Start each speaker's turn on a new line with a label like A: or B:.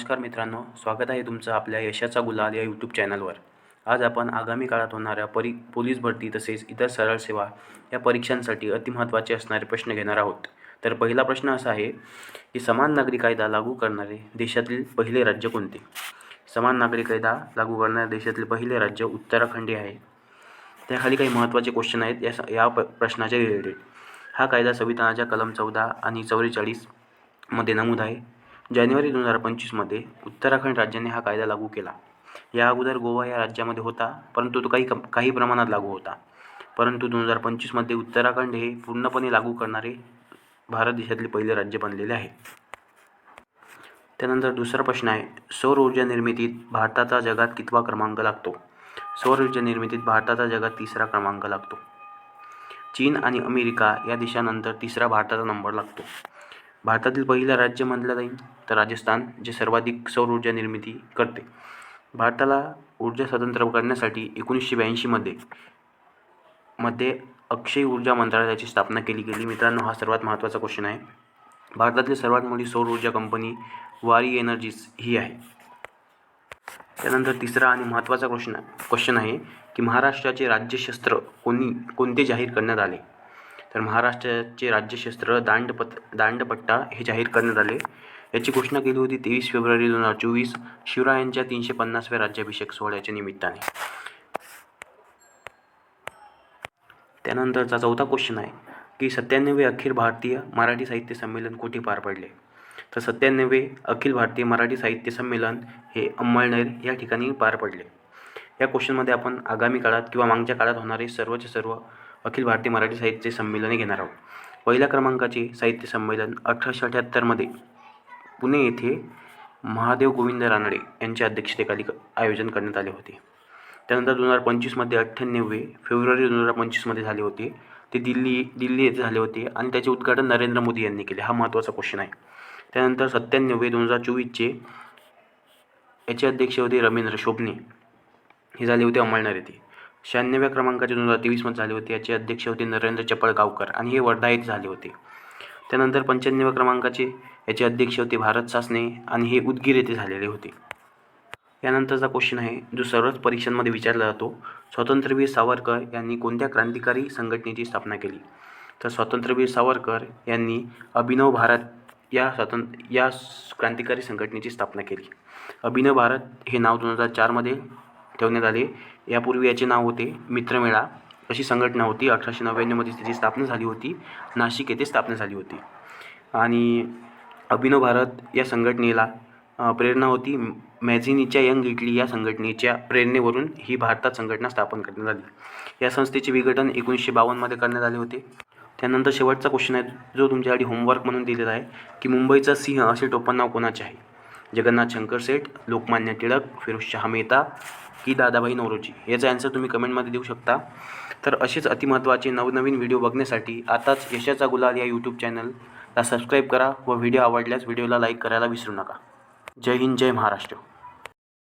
A: नमस्कार मित्रांनो स्वागत आहे तुमचं आपल्या यशाचा गुलाल या यूट्यूब चॅनलवर आज आपण आगामी काळात होणाऱ्या परी पोलीस भरती तसेच इतर सरळ सेवा या परीक्षांसाठी अतिमहत्त्वाचे असणारे प्रश्न घेणार आहोत. तर पहिला प्रश्न असा आहे की समान नागरी कायदा लागू करणारे देशातील पहिले राज्य कोणते? समान नागरी कायदा लागू करणारे देशातील पहिले राज्य उत्तराखंड आहे. त्याखाली काही महत्त्वाचे क्वेश्चन आहेत या या प्रश्नाच्या रिलेटेड हा कायदा संविधानाच्या कलम चौदा आणि चौवेचाळीसमध्ये नमूद आहे. जानेवारी दोन हजार पंचवीसमध्ये उत्तराखंड राज्याने हा कायदा लागू केला. या अगोदर गोवा या राज्यामध्ये होता परंतु तो काही कम काही प्रमाणात लागू होता. परंतु दोन हजार पंचवीसमध्ये उत्तराखंड हे पूर्णपणे लागू करणारे भारत देशातले पहिले राज्य बनलेले आहे. त्यानंतर दुसरा प्रश्न आहे सौर ऊर्जा निर्मितीत भारताचा जगात कितवा क्रमांक लागतो? सौर ऊर्जा निर्मितीत भारताचा जगात तिसरा क्रमांक लागतो. चीन आणि अमेरिका या देशानंतर तिसरा भारताचा नंबर लागतो. भारतातील पहिलं राज्य म्हटलं जाईल तर राजस्थान जे सर्वाधिक सौर ऊर्जा निर्मिती करते. भारताला ऊर्जा स्वतंत्र करण्यासाठी एकोणीसशे ब्याऐंशीमध्ये मध्ये अक्षय ऊर्जा मंत्रालयाची स्थापना केली गेली. मित्रांनो हा सर्वात महत्त्वाचा क्वेश्चन आहे. भारतातली सर्वात मोठी सौर ऊर्जा कंपनी वारी एनर्जीज ही आहे. त्यानंतर तिसरा आणि महत्त्वाचा क्वेश्चन क्वेश्चन आहे की महाराष्ट्राचे राज्यशस्त्र कोणी कोणते जाहीर करण्यात आले? तर महाराष्ट्राचे राज्यशस्त्र दांडपत दांडपट्टा हे जाहीर करण्यात आले. याची घोषणा केली होती तेवीस फेब्रुवारी दोन हजार चोवीस. शिवरायांच्या तीनशे पन्नासव्या राज्याभिषेक सोहळ्याच्या निमित्ताने. त्यानंतरचा चौथा क्वेश्चन आहे की सत्त्याण्णवे अखिल भारतीय मराठी साहित्य संमेलन कुठे पार पडले? तर सत्त्याण्णवे अखिल भारतीय मराठी साहित्य संमेलन हे अंमळनेर या ठिकाणी पार पडले. या क्वेश्चनमध्ये आपण आगामी काळात किंवा मागच्या काळात होणारे सर्वचे सर्व अखिल भारतीय मराठी साहित्य संमेलने घेणार आहोत. पहिल्या क्रमांकाचे साहित्य संमेलन अठराशे अठ्याहत्तरमध्ये पुणे येथे महादेव गोविंद रानडे यांच्या अध्यक्षतेखाली आयोजन करण्यात आले होते. त्यानंतर दोन हजार पंचवीसमध्ये अठ्ठ्याण्णव फेब्रुवारी दोन हजार पंचवीसमध्ये झाले होते. ते दिल्ली दिल्ली येथे झाले होते आणि त्याचे उद्घाटन नरेंद्र मोदी यांनी केले. हा महत्त्वाचा क्वेश्चन आहे. त्यानंतर सत्त्याण्णव दोन हजार चोवीसचे याचे अध्यक्ष होते रवींद्र शोभने हे झाले होते अंमळनेर येथे. शहाण्णव्या क्रमांकाचे दोन हजार तेवीसमध्ये झाले होते. याचे अध्यक्ष होते नरेंद्र चपळगावकर आणि हे वर्धा येथे झाले होते. त्यानंतर पंच्याण्णव्या क्रमांकाचे याचे अध्यक्ष होते भारत सासने आणि हे उदगीर येथे झालेले होते. यानंतरचा क्वेश्चन आहे जो सर्वच परीक्षांमध्ये विचारला जातो स्वातंत्र्यवीर सावरकर यांनी कोणत्या क्रांतिकारी संघटनेची स्थापना केली? तर स्वातंत्र्यवीर सावरकर यांनी अभिनव भारत या स्वातंत्र्य या क्रांतिकारी संघटनेची स्थापना केली. अभिनव भारत हे नाव दोन हजार चारमध्ये ठेवण्यात आले. यापूर्वी याचे नाव होते मित्रमेळा. अशी संघटना होती. अठराशे नव्याण्णवमध्ये त्याची स्थापना झाली होती. नाशिक येथे स्थापना झाली होती. आणि अभिनव भारत या संघटनेला प्रेरणा होती. मॅझिनीच्या यंग इटली या संघटनेच्या प्रेरणेवरून ही भारतात संघटना स्थापन करण्यात आली. या संस्थेचे विघटन एकोणीसशे बावन्नमध्ये करण्यात आले होते. त्यानंतर शेवटचा क्वेश्चन आहे. जो तुमच्यासाठी होमवर्क म्हणून दिलेला आहे की मुंबईचा सिंह असे टोपण नाव कोणाचे आहे? जगन्नाथ शंकर सेठ लोकमान्य टिळक फिरोजशाह मेहता की दादाभाई नौरोजी याचा ॲन्सर तुम्ही कमेंटमध्ये देऊ शकता. तर असेच अतिमहत्त्वाचे नवनवीन व्हिडिओ बघण्यासाठी आताच यशाचा गुलाल या यूट्यूब चॅनलला सबस्क्राईब करा व व्हिडिओ आवडल्यास व्हिडिओला लाईक करायला विसरू नका. जय हिंद जय महाराष्ट्र.